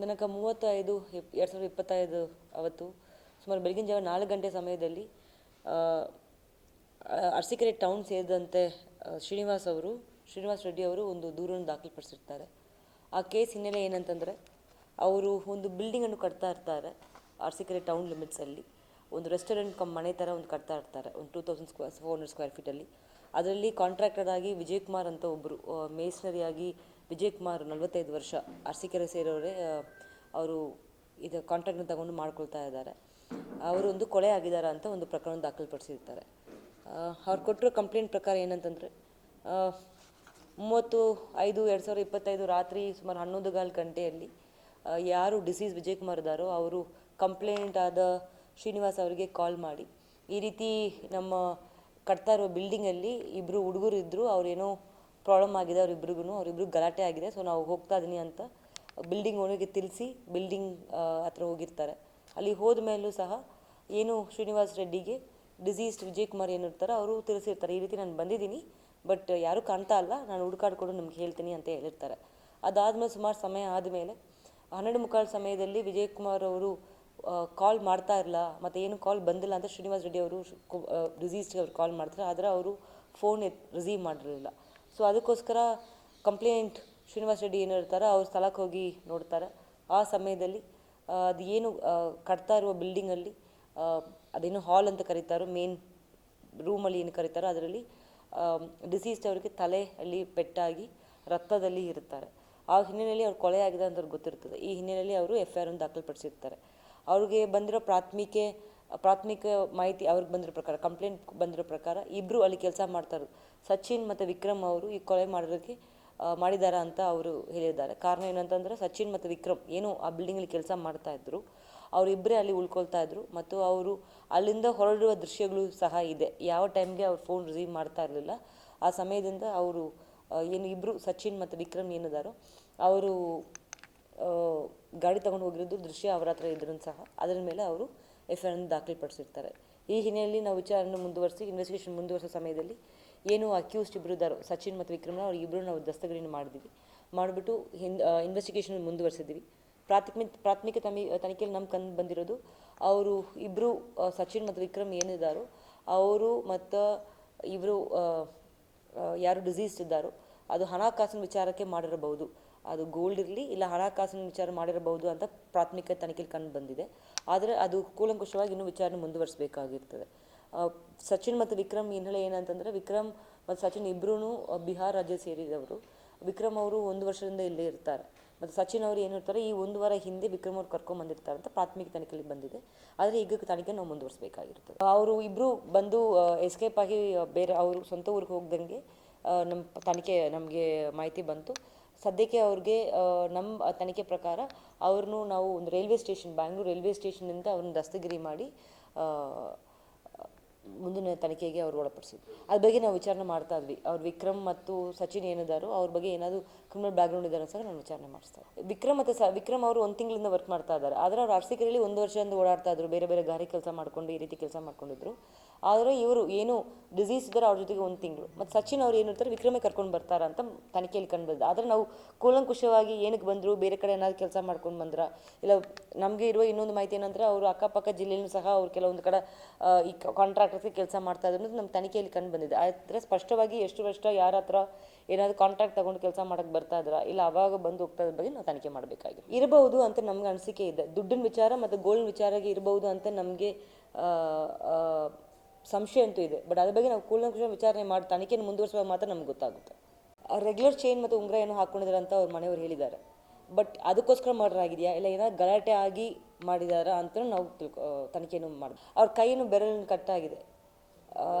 ದಿನಾಂಕ ಮೂವತ್ತೈದು ಎರಡು ಸಾವಿರದ ಇಪ್ಪತ್ತೈದು ಅವತ್ತು, ಸುಮಾರು ಬೆಳಗಿನ ಜಾವ ನಾಲ್ಕು ಗಂಟೆ ಸಮಯದಲ್ಲಿ ಅರಸೀಕೆರೆ ಟೌನ್ ಸೇರಿದಂತೆ ಶ್ರೀನಿವಾಸ್ ಅವರು, ಶ್ರೀನಿವಾಸ್ ರೆಡ್ಡಿ ಅವರು ಒಂದು ದೂರನ್ನು ದಾಖಲುಪಡಿಸಿರ್ತಾರೆ. ಆ ಕೇಸ್ ಹಿನ್ನೆಲೆ ಏನಂತಂದರೆ, ಅವರು ಒಂದು ಬಿಲ್ಡಿಂಗನ್ನು ಕಟ್ತಾ ಇರ್ತಾರೆ, ಅರಸೀಕೆರೆ ಟೌನ್ ಲಿಮಿಟ್ಸಲ್ಲಿ ಒಂದು ರೆಸ್ಟೋರೆಂಟ್ ಕಮ್, ಮನೆ ಥರ ಒಂದು ಕಟ್ತಾ ಇರ್ತಾರೆ, ಒಂದು two thousand square four hundred square ಫೀಟಲ್ಲಿ ಅದರಲ್ಲಿ ಕಾಂಟ್ರಾಕ್ಟರ್ ಆಗಿ ವಿಜಯ್ ಕುಮಾರ್ ಅಂತ ಒಬ್ಬರು ಮೇಸ್ನರಿಯಾಗಿ ವಿಜಯ್ ಕುಮಾರ್ ನಲವತ್ತೈದು ವರ್ಷ ಅರಸೀಕೆರೆ ಸೇರೋರೇ ಅವರು ಇದು ಕಾಂಟ್ರಾಕ್ಟ್ನ ತಗೊಂಡು ಮಾಡ್ಕೊಳ್ತಾ ಇದ್ದಾರೆ. ಅವರು ಒಂದು ಕೊಲೆ ಆಗಿದ್ದಾರೆ ಅಂತ ಒಂದು ಪ್ರಕರಣ ದಾಖಲುಪಡಿಸಿರ್ತಾರೆ. ಅವ್ರು ಕೊಟ್ಟಿರೋ ಕಂಪ್ಲೇಂಟ್ ಪ್ರಕಾರ ಏನಂತಂದರೆ ಮೂವತ್ತು ಐದು ಎರಡು ಸಾವಿರದ ಇಪ್ಪತ್ತೈದು ರಾತ್ರಿ ಸುಮಾರು ಹನ್ನೊಂದು ಗಾಲ್ ಗಂಟೆಯಲ್ಲಿ ಯಾರು ಡಿಸೀಸ್ ವಿಜಯ್ ಕುಮಾರ್ ಇದ್ದಾರೋ ಅವರು ಕಂಪ್ಲೇಂಟ್ ಆದ ಶ್ರೀನಿವಾಸ್ ಅವರಿಗೆ ಕಾಲ್ ಮಾಡಿ. ಈ ರೀತಿ ನಮ್ಮ ಕಟ್ತಾ ಇರೋ ಬಿಲ್ಡಿಂಗಲ್ಲಿ ಇಬ್ಬರು ಹುಡುಗರು ಇದ್ದರು ಅವ್ರೇನೋ ಪ್ರಾಬ್ಲಮ್ ಆಗಿದೆ ಅವರಿಬ್ರಿಗೂ ಅವರಿಬ್ರಿಗೆ ಗಲಾಟೆ ಆಗಿದೆ. ಸೊ ನಾವು ಹೋಗ್ತಾ ಇದ್ದೀನಿ ಅಂತ ಬಿಲ್ಡಿಂಗ್ ಓನರ್ಗೆ ತಿಳಿಸಿ ಬಿಲ್ಡಿಂಗ್ ಹತ್ರ ಹೋಗಿರ್ತಾರೆ. ಅಲ್ಲಿ ಹೋದ ಮೇಲೂ ಸಹ ಏನು ಶ್ರೀನಿವಾಸ್ ರೆಡ್ಡಿಗೆ ಡಿಸೀಸ್ಡ್ ವಿಜಯ್ ಕುಮಾರ್ ಏನಿರ್ತಾರೆ ಅವರು ತಿಳಿಸಿರ್ತಾರೆ. ಈ ರೀತಿ ನಾನು ಬಂದಿದ್ದೀನಿ ಬಟ್ ಯಾರೂ ಕಾಣ್ತಾ ಅಲ್ಲ ನಾನು ಹುಡುಕಾಡ್ಕೊಂಡು ನಿಮ್ಗೆ ಹೇಳ್ತೀನಿ ಅಂತ ಹೇಳಿರ್ತಾರೆ. ಅದಾದಮೇಲೆ ಸುಮಾರು ಸಮಯ ಆದಮೇಲೆ ಹನ್ನೆರಡು ಮುಕ್ಕಾಲು ಸಮಯದಲ್ಲಿ ವಿಜಯ್ ಕುಮಾರ್ ಅವರು ಕಾಲ್ ಮಾಡ್ತಾ ಇರಲ್ಲ ಮತ್ತು ಏನು ಕಾಲ್ ಬಂದಿಲ್ಲ ಅಂತ ಶ್ರೀನಿವಾಸ್ ರೆಡ್ಡಿ ಅವರು ಡಿಸೀಸ್ಗೆ ಅವ್ರು ಕಾಲ್ ಮಾಡ್ತಾರೆ. ಆದರೆ ಅವರು ಫೋನ್ ಎತ್ ರಿಸೀವ್ ಮಾಡಿರಲಿಲ್ಲ. ಸೊ ಅದಕ್ಕೋಸ್ಕರ ಕಂಪ್ಲೇಂಟ್ ಶ್ರೀನಿವಾಸ್ ರೆಡ್ಡಿ ಏನು ಇರ್ತಾರೆ ಅವ್ರ ಸ್ಥಳಕ್ಕೆ ಹೋಗಿ ನೋಡ್ತಾರೆ. ಆ ಸಮಯದಲ್ಲಿ ಅದು ಏನು ಕಟ್ತಾ ಇರುವ ಬಿಲ್ಡಿಂಗಲ್ಲಿ ಅದೇನು ಹಾಲ್ ಅಂತ ಕರೀತಾರೋ ಮೇನ್ ರೂಮಲ್ಲಿ ಏನು ಕರೀತಾರೋ, ಅದರಲ್ಲಿ ಡಿಸೀಸ್ಡ್ ಅವರಿಗೆ ತಲೆ ಅಲ್ಲಿ ಪೆಟ್ಟಾಗಿ ರಕ್ತದಲ್ಲಿ ಇರ್ತಾರೆ ಆ ಹಿನ್ನೆಲೆಯಲ್ಲಿ ಅವ್ರು ಕೊಲೆ ಅಂತ ಅವ್ರಿಗೆ ಗೊತ್ತಿರ್ತದೆ. ಈ ಹಿನ್ನೆಲೆಯಲ್ಲಿ ಅವರು ಎಫ್ ಐ ಆರ್ ಅನ್ನು ದಾಖಲುಪಡಿಸಿರ್ತಾರೆ. ಅವ್ರಿಗೆ ಬಂದಿರೋ ಪ್ರಾಥಮಿಕ ಪ್ರಾಥಮಿಕ ಮಾಹಿತಿ ಅವ್ರಿಗೆ ಬಂದಿರೋ ಪ್ರಕಾರ ಕಂಪ್ಲೇಂಟ್ ಬಂದಿರೋ ಪ್ರಕಾರ ಇಬ್ಬರು ಅಲ್ಲಿ ಕೆಲಸ ಮಾಡ್ತಾರೆ. ಸಚಿನ್ ಮತ್ತು ವಿಕ್ರಮ್ ಅವರು ಈ ಕೊಲೆ ಮಾಡೋದಕ್ಕೆ ಮಾಡಿದ್ದಾರೆ ಅಂತ ಅವರು ಹೇಳಿದ್ದಾರೆ. ಕಾರಣ ಏನಂತಂದರೆ ಸಚಿನ್ ಮತ್ತು ವಿಕ್ರಮ್ ಏನು ಆ ಬಿಲ್ಡಿಂಗಲ್ಲಿ ಕೆಲಸ ಮಾಡ್ತಾ ಇದ್ರು. ಅವರಿಬ್ಬರೇ ಅಲ್ಲಿ ಉಳ್ಕೊಳ್ತಾ ಇದ್ರು ಮತ್ತು ಅವರು ಅಲ್ಲಿಂದ ಹೊರಡುವ ದೃಶ್ಯಗಳು ಸಹ ಇದೆ. ಯಾವ ಟೈಮ್ಗೆ ಅವ್ರು ಫೋನ್ ರಿಸೀವ್ ಮಾಡ್ತಾ ಇರಲಿಲ್ಲ. ಆ ಸಮಯದಿಂದ ಅವರು ಏನು ಇಬ್ಬರು ಸಚಿನ್ ಮತ್ತು ವಿಕ್ರಮ್ ಏನಿದಾರೋ ಅವರು ಗಾಡಿ ತಗೊಂಡು ಹೋಗಿರೋದು ದೃಶ್ಯ ಅವರ ಹತ್ರ ಇದ್ರೂ ಸಹ. ಅದರ ಮೇಲೆ ಅವರು ಎಫ್ ಐ ದಾಖಲೆ ದಾಖಲೆಪಡಿಸಿರ್ತಾರೆ. ಈ ಹಿನ್ನೆಲೆಯಲ್ಲಿ ನಾವು ವಿಚಾರಣೆ ಮುಂದುವರಿಸಿ ಇನ್ವೆಸ್ಟಿಗೇಷನ್ ಮುಂದುವರಿಸೋ ಸಮಯದಲ್ಲಿ ಏನು ಅಕ್ಯೂಸ್ಡ್ ಇಬ್ಬರು ಇದ್ದಾರೋ, ಸಚಿನ್ ಮತ್ತು ವಿಕ್ರಮ್ನ ಅವ್ರು ಇಬ್ಬರು ನಾವು ದಸ್ತಗಳನ್ನು ಮಾಡಿದ್ವಿ ಮಾಡಿಬಿಟ್ಟು ಹಿಂದ್ ಇನ್ವೆಸ್ಟಿಗೇಷನ್ ಮುಂದುವರಿಸಿದ್ವಿ ಪ್ರಾಥಮಿಕ ಪ್ರಾಥಮಿಕ ತಮಿ, ತನಿಖೆಯಲ್ಲಿ ನಮ್ಮ ಕಂಡು ಬಂದಿರೋದು, ಅವರು ಇಬ್ಬರು ಸಚಿನ್ ಮತ್ತು ವಿಕ್ರಮ್ ಏನಿದ್ದಾರೋ, ಅವರು ಮತ್ತು ಇವರು ಯಾರು ಡಿಸೀಸ್ಡ್ ಇದ್ದಾರೋ, ಅದು ಹಣಕಾಸಿನ ವಿಚಾರಕ್ಕೆ ಮಾಡಿರಬಹುದು. ಅದು ಗೋಲ್ಡ್ ಇರಲಿ, ಇಲ್ಲ ಹಣಕಾಸಿನ ವಿಚಾರ ಮಾಡಿರಬಹುದು ಅಂತ ಪ್ರಾಥಮಿಕ ತನಿಖೆಯಲ್ಲಿ ಕಂಡು ಬಂದಿದೆ. ಆದರೆ ಅದು ಕೂಲಂಕುಷವಾಗಿ ಇನ್ನೂ ವಿಚಾರಣೆ ಮುಂದುವರಿಸಬೇಕಾಗಿರ್ತದೆ. ಸಚಿನ್ ಮತ್ತು ವಿಕ್ರಮ್ ಹಿನ್ನೆಲೆ ಏನಂತಂದರೆ, ವಿಕ್ರಮ್ ಮತ್ತು ಸಚಿನ್ ಇಬ್ಬರೂ ಬಿಹಾರ ರಾಜ್ಯ ಸೇರಿದವರು. ವಿಕ್ರಮ್ ಅವರು ಒಂದು ವರ್ಷದಿಂದ ಇಲ್ಲೇ ಇರ್ತಾರೆ. ಮತ್ತು ಸಚಿನ್ ಅವರು ಏನು ಇರ್ತಾರೆ ಈ ಒಂದು ವಾರ ಹಿಂದೆ ವಿಕ್ರಮ್ ಅವ್ರು ಕರ್ಕೊಂಡು ಬಂದಿರ್ತಾರೆ ಅಂತ ಪ್ರಾಥಮಿಕ ತನಿಖೆಯಲ್ಲಿ ಬಂದಿದೆ. ಆದರೆ ಈಗ ತನಿಖೆ ನಾವು ಮುಂದುವರಿಸಬೇಕಾಗಿರ್ತದೆ. ಅವರು ಇಬ್ಬರು ಬಂದು ಎಸ್ಕೇಪ್ ಆಗಿ ಬೇರೆ, ಅವರು ಸ್ವಂತ ಊರಿಗೆ ಹೋಗ್ದಂಗೆ ನಮ್ಮ ತನಿಖೆ ನಮಗೆ ಮಾಹಿತಿ ಬಂತು. ಸದ್ಯಕ್ಕೆ ಅವ್ರಿಗೆ ನಮ್ಮ ತನಿಖೆ ಪ್ರಕಾರ ಅವ್ರನ್ನೂ ನಾವು ಒಂದು ರೈಲ್ವೆ ಸ್ಟೇಷನ್, ಬ್ಯಾಂಗ್ಳೂರು ರೈಲ್ವೆ ಸ್ಟೇಷನಿಂದ ಅವ್ರನ್ನ ದಸ್ತಗಿರಿ ಮಾಡಿ ಮುಂದಿನ ತನಿಖೆಗೆ ಅವ್ರು ಒಳಪಡಿಸಿದ್ರು. ಅದ್ರ ಬಗ್ಗೆ ನಾವು ವಿಚಾರಣೆ ಮಾಡ್ತಾ ಇದ್ವಿ. ಅವ್ರು ವಿಕ್ರಮ್ ಮತ್ತು ಸಚಿನ್ ಏನಿದ್ದಾರೋ ಅವ್ರ ಬಗ್ಗೆ ಏನಾದರೂ ಕ್ರಿಮಿನಲ್ ಬ್ಯಾಕ್ಗ್ರೌಂಡ್ ಇದ್ದಾರೆ ಸಹ ನಾನು ವಿಚಾರಣೆ ಮಾಡಿಸ್ತಾರೆ. ವಿಕ್ರಮ್ ಮತ್ತು ಸ ವಿಕ್ರಮ್ ಅವರು ಒಂದು ತಿಂಗಳಿಂದ ವರ್ಕ್ ಮಾಡ್ತಾ ಇದ್ದಾರೆ. ಆದರೆ ಅವ್ರು ಅರಸೀಕೆರೆಯಲ್ಲಿ ಒಂದು ವರ್ಷದಿಂದ ಓಡಾಡ್ತಾ ಇದ್ರು. ಬೇರೆ ಬೇರೆ ಗಾರಿ ಕೆಲಸ ಮಾಡ್ಕೊಂಡು ಈ ರೀತಿ ಕೆಲಸ ಮಾಡ್ಕೊಂಡಿದ್ರು. ಆದರೆ ಇವರು ಏನು ಡಿಸೀಸ್ ಇದ್ದಾರೆ ಅವ್ರ ಜೊತೆಗೆ ಒಂದು ತಿಂಗಳು. ಮತ್ತು ಸಚಿನ್ ಅವ್ರು ಏನಿರ್ತಾರೆ ವಿಕ್ರಮೇ ಕರ್ಕೊಂಡು ಬರ್ತಾರ ಅಂತ ತನಿಖೆಯಲ್ಲಿ ಕಂಡು ಬಂದಿದೆ. ಆದರೆ ನಾವು ಕೂಲಂಕುಷವಾಗಿ ಏನಕ್ಕೆ ಬಂದರು? ಬೇರೆ ಕಡೆ ಏನಾದರೂ ಕೆಲಸ ಮಾಡ್ಕೊಂಡು ಬಂದ್ರ? ಇಲ್ಲ, ನಮಗೆ ಇರುವ ಇನ್ನೊಂದು ಮಾಹಿತಿ ಏನಂದರೆ, ಅವರು ಅಕ್ಕಪಕ್ಕ ಜಿಲ್ಲೆಯಲ್ಲೂ ಸಹ ಅವ್ರು ಕೆಲವೊಂದು ಕಡೆ ಈ ಈ ಕಾಂಟ್ರಾಕ್ಟರ್ಸ್ಗೆ ಕೆಲಸ ಮಾಡ್ತಾ ಇದ್ರು ನಮ್ಮ ತನಿಖೆಯಲ್ಲಿ ಕಂಡು ಬಂದಿದೆ. ಆದರೆ ಸ್ಪಷ್ಟವಾಗಿ ಎಷ್ಟು ವರ್ಷ ಯಾರ ಹತ್ರ ಏನಾದರೂ ಕಾಂಟ್ರಾಕ್ಟ್ ತಗೊಂಡು ಕೆಲಸ ಮಾಡಕ್ಕೆ ಬರ್ತಾ ಇದ್ರ? ಇಲ್ಲ, ಅವಾಗ ಬಂದು ಹೋಗ್ತಾ ಇದ್ರ ಬಗ್ಗೆ ನಾವು ತನಿಖೆ ಮಾಡಬೇಕಾಗಿದೆ. ಇರಬಹುದು ಅಂತ ನಮ್ಗೆ ಅನಿಸಿಕೆ ಇದೆ. ದುಡ್ಡಿನ ವಿಚಾರ ಮತ್ತು ಗೋಲ್ಡ್ ವಿಚಾರಕ್ಕೆ ಇರಬಹುದು ಅಂತ ನಮಗೆ ಸಂಶಯ ಅಂತೂ ಇದೆ. ಬಟ್ ಅದ್ರ ಬಗ್ಗೆ ನಾವು ಕೂಲಂಕುಷ ವಿಚಾರಣೆ ಮಾಡಿ ತನಿಖೆಯನ್ನು ಮುಂದುವರಿಸುವಾಗ ಮಾತ್ರ ನಮ್ಗೆ ಗೊತ್ತಾಗುತ್ತೆ. ರೆಗ್ಯುಲರ್ ಚೈನ್ ಮತ್ತು ಉಂಗುರ ಏನೋ ಹಾಕ್ಕೊಂಡಿದ್ದಾರೆ ಅಂತ ಅವ್ರ ಮನೆಯವರು ಹೇಳಿದ್ದಾರೆ. ಬಟ್ ಅದಕ್ಕೋಸ್ಕರ ಮರ್ಡರ್ ಆಗಿದೆಯಾ? ಇಲ್ಲ ಏನಾದ್ರು ಗಲಾಟೆ ಆಗಿ ಮಾಡಿದಾರಾ ಅಂತ ನಾವು ತಿಳ್ಕೊ ತನಿಖೆಯನ್ನು ಮಾಡಿ ಅವ್ರ ಕೈಯನ್ನು ಬೆರಳನ್ನು ಕಟ್ಟಾಗಿದೆ.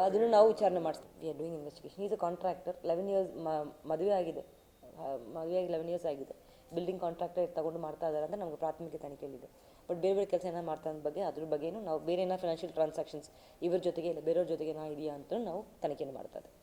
ಅದನ್ನು ನಾವು ವಿಚಾರಣೆ ಮಾಡಿಸ್ತೀವಿ doing investigation is a contractor eleven years ಮದುವೆ ಆಗಿದೆ. ಮದುವೆಯಾಗಿ ಲೆವೆನ್ ಇಯರ್ಸ್ ಆಗಿದೆ. ಬಿಲ್ಡಿಂಗ್ ಕಾಂಟ್ರಾಕ್ಟರ್ ತಗೊಂಡು ಮಾಡ್ತಾ ಇದ್ದಾರೆ ಅಂತ ನಮಗೆ ಪ್ರಾಥಮಿಕ ತನಿಖೆಯಲ್ಲಿದೆ. ಬಟ್ ಬೇರೆ ಬೇರೆ ಕೆಲಸ ಏನಾದ್ರು ಮಾಡ್ತಾ ಅಂದ ಬಗ್ಗೆ ಅದ್ರ ಬಗ್ಗೆನೂ ನಾವು ಬೇರೆ ಏನೋ ಫೈನಾನ್ಷಿಯಲ್ ಟ್ರಾನ್ಸಾಕ್ಷನ್ಸ್ ಇವ್ರ ಜೊತೆಗೆ ಇಲ್ಲ, ಬೇರೆಯವ್ರ ಜೊತೆಗೆ ಏನೋ ಇದೆಯಾ ಅಂತ ನಾವು ತನಿಖೆಯನ್ನು ಮಾಡ್ತಾ ಇದ್ದೀವಿ.